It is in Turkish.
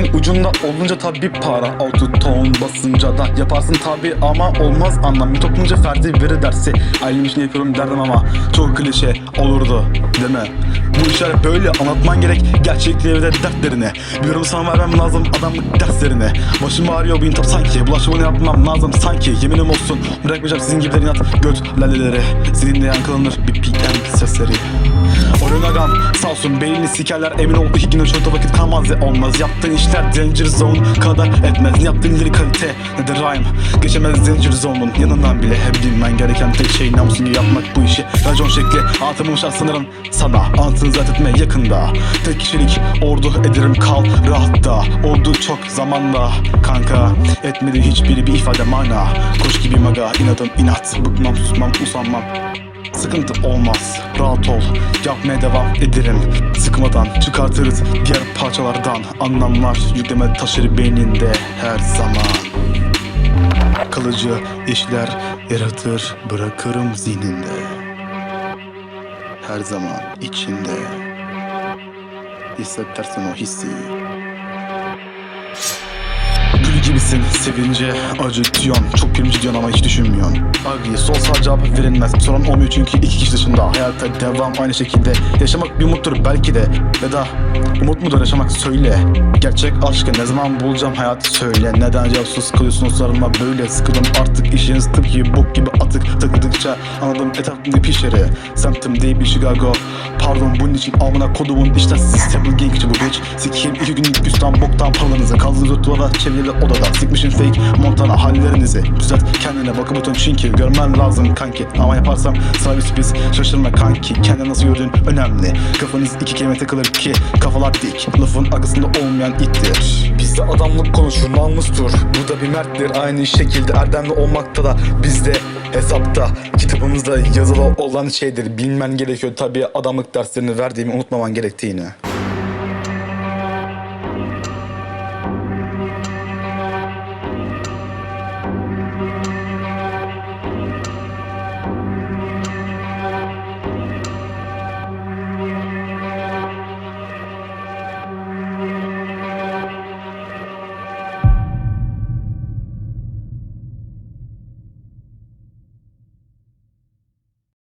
Ucunda olunca tabi para. Autotone basınca da yaparsın tabi ama olmaz anlam Bir toplumca ferdi veri dersi. Ailemin için yapıyorum derdim ama Çok klişe olurdu deme Bu işler böyle anlatman gerek. Gerçekliği ve de dertlerini Biliyorum sana vermem lazım adamlık derslerini Başım ağrıyor bu intap sanki. Bulaşımını yapmam lazım sanki. Yeminim olsun. Bırakmayacağım sizin gibilerin inat Göt laleleri. Zilinde yankılanır BPM sesleri. Oyun agam sağ olsun beynini sikerler. Emin ol iki güne çok da vakit kalmaz. Ya olmaz. Yaptığın işler danger zone kadar etmez. Yaptığın ileri kalite? Ne de rhyme? Geçemez danger zone'un. Yanından bile Hep bilmen gereken tek şey namusun gibi yapmak bu işi. Racon şekli atılmış sanırım sana Anlatını zaten etme yakında. Tek kişilik ordu ederim kal rahatta. Oldu çok zamanla kanka Etmedi hiçbiri bir ifade mana. Koş gibi maga inadım inat. Bıkmam susmam usanmam Sıkıntı olmaz, rahat ol, yapmaya devam ederim. Sıkmadan çıkartırız diğer parçalardan. Anlamlar yükleme taşır beyninde her zaman. Kalıcı işler yaratır bırakırım zihninde. Her zaman içinde. Hissedersin o hissi Gibisin sevince acıtıyorsun. Çok primci diyorsun ama hiç düşünmüyorsun. Abi sol sağ cevap verilmez. Soran olmuyor çünkü iki kişi dışında. Hayata devam aynı şekilde. Yaşamak bir umuttur belki de. Ya da umut mudur yaşamak? Söyle. Gerçek aşkı ne zaman bulacağım? Hayat söyle. Neden cevapsız kalıyorsun sorma böyle? Sıkıldım artık işiniz tıp gibi bok gibi atık Takıldıkça anladım etrafımda pişeri. Semtim değil bir Chicago. Pardon bunun için amına kodumun işte stable gang içi bu bitch Sikeyim iki günlük güstan boktan paralarınızı Kaldınız dört duvara çevrili odada Sikmişin fake. Montana hallerinizi Düzelt. Kendine bakıp oturun çünkü. Görmen lazım kanki. Ama yaparsam sana bir sürpriz. Şaşırma kanki. Kendini nasıl gördüğün önemli. Kafanız iki kelime takılır ki Kafalar dik. Lafın arkasında olmayan ittir. Bizde adamlık konuşur namustur. Bu da bir merttir Aynı şekilde erdemli olmakta da Bizde hesapta. Kitabımızda yazılı olan şeydir. Bilmen gerekiyor tabi adamlık derslerini verdiğimi unutmaman gerektiğini